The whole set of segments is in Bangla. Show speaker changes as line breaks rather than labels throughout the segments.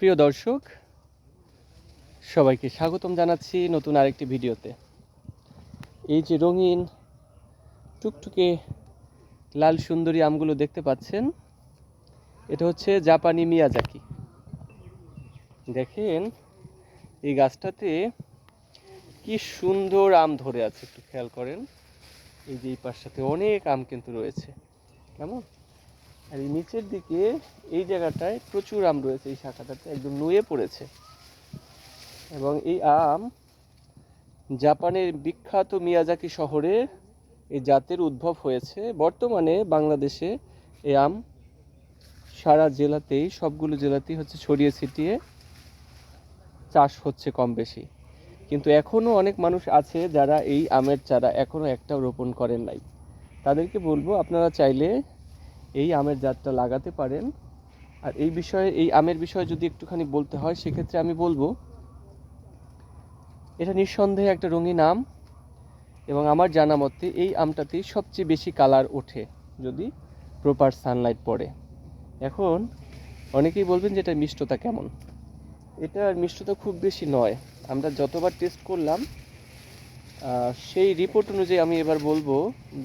প্রিয় দর্শক, সবাইকে স্বাগতম জানাচ্ছি নতুন আরেকটি ভিডিওতে। এই যে রঙিন, টুকটুকে লাল সুন্দরী আমগুলো দেখতে পাচ্ছেন, এটা হচ্ছে জাপানি মিয়াজাকি। দেখেন, এই গাছটাতে কি সুন্দর আম ধরে আছে, একটু খেয়াল করেন। এই যে এই পাশটাতে অনেক আম কিন্তু রয়েছে। কেমন? আর এই নিচের দিকে এই জায়গাটায় প্রচুর আম রয়েছে, এই শাখাটাতে একদম নুয়ে পড়েছে। এবং এই আম জাপানের বিখ্যাত মিয়াজাকি শহরে এই জাতের উদ্ভব হয়েছে। বর্তমানে বাংলাদেশে এই আম সারা জেলাতেই, সবগুলো জেলাতেই হচ্ছে ছড়িয়ে ছিটিয়ে চাষ হচ্ছে কম বেশি। কিন্তু এখনও অনেক মানুষ আছে যারা এই আমের চারা এখনও একটাও রোপণ করেন নাই। তাদেরকে বলব, আপনারা চাইলে এই আমের জাতটা লাগাতে পারেন। আর এই বিষয়ে, এই আমের বিষয়ে যদি একটুখানি বলতে হয়, সেক্ষেত্রে আমি বলব, এটা নিঃসন্দেহে একটা রঙিন আম এবং আমার জানা মতে এই আমটাতেই সবচেয়ে বেশি কালার ওঠে যদি প্রপার সানলাইট পড়ে। এখন অনেকেই বলবেন যে এটার মিষ্টতা কেমন? এটার মিষ্টতা খুব বেশি নয়। আমরা যতবার টেস্ট করলাম সেই রিপোর্ট অনুযায়ী আমি এবার বলব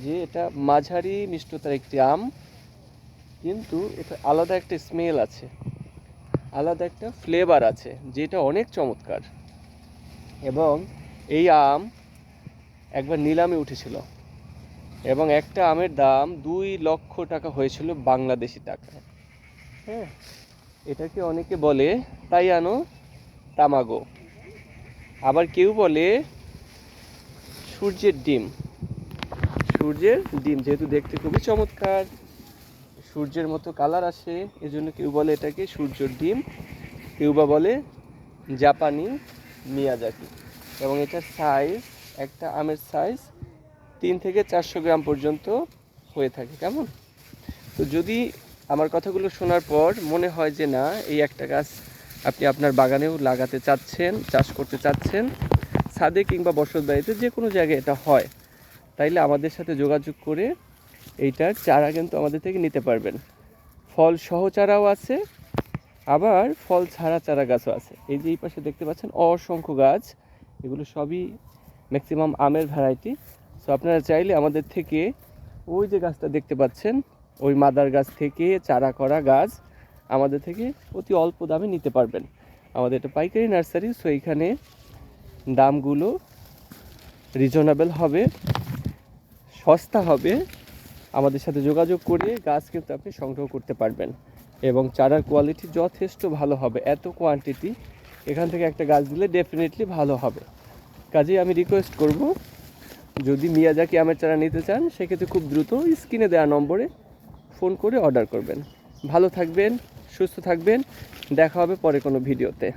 যে এটা মাঝারি মিষ্টতার একটি আম। কিন্তু এটা আলাদা একটা স্মেল আছে, আলাদা একটা ফ্লেভার আছে, যেটা অনেক চমৎকার। এবং এই আম একবার নিলামে উঠেছিল, এবং একটা আমের দাম দুই লক্ষ টাকা হয়েছিল বাংলাদেশি টাকা হ্যাঁ এটাকে অনেকে বলে তাই আনো তামাগো। আবার কেউ বলে সূর্যের ডিম। সূর্যের ডিম যেহেতু দেখতে খুবই চমৎকার। সূর্যের মতো কালার আসে, এজন্য কেউ বলে এটাকে সূর্যর ডিম, কেউ বা বলে জাপানি মিয়াজাকি। এবং এটার সাইজ একটা আমের সাইজ তিন থেকে চারশো গ্রাম পর্যন্ত হয়ে থাকে, কেমন? তো যদি আমার কথাগুলো শোনার পর মনে হয় যে না, এই একটা গাছ আপনি আপনার বাগানেও লাগাতে চাচ্ছেন, চাষ করতে চাচ্ছেন, ছাদে কিংবা বসত বাড়িতে যে কোনো জায়গায় এটা হয়, তাইলে আমাদের সাথে যোগাযোগ করে এইটার চারা কিন্তু আমাদের থেকে নিতে পারবেন। ফল সহ চারাও আছে, আবার ফল ছাড়া চারা গাছও আছে। এই যে এই পাশে দেখতে পাচ্ছেন অসংখ্য গাছ, এগুলো সবই ম্যাক্সিমাম আমের ভ্যারাইটি সো আপনারা চাইলে আমাদের থেকে ওই যে গাছটা দেখতে পাচ্ছেন, ওই মাদার গাছ থেকে চারা করা গাছ আমাদের থেকে অতি অল্প দামে নিতে পারবেন। আমাদের এটা পাইকারি নার্সারি সো এইখানে দামগুলো রিজনেবল হবে, সস্তা হবে। আমাদের সাথে যোগাযোগ করে গাছ কিন্তু আপনি সংগ্রহ করতে পারবেন। এবং চারার কোয়ালিটি যথেষ্ট ভালো হবে, এত কোয়ান্টিটি এখান থেকে একটা গাছ দিলে ডেফিনেটলি ভালো হবে। কাজেই আমি রিকোয়েস্ট করব, যদি মিয়াজাকি আমের চারা নিতে চান সেক্ষেত্রে খুব দ্রুত স্ক্রিনে দেওয়া নম্বরে ফোন করে অর্ডার করবেন। ভালো থাকবেন, সুস্থ থাকবেন, দেখা হবে পরে কোনো ভিডিওতে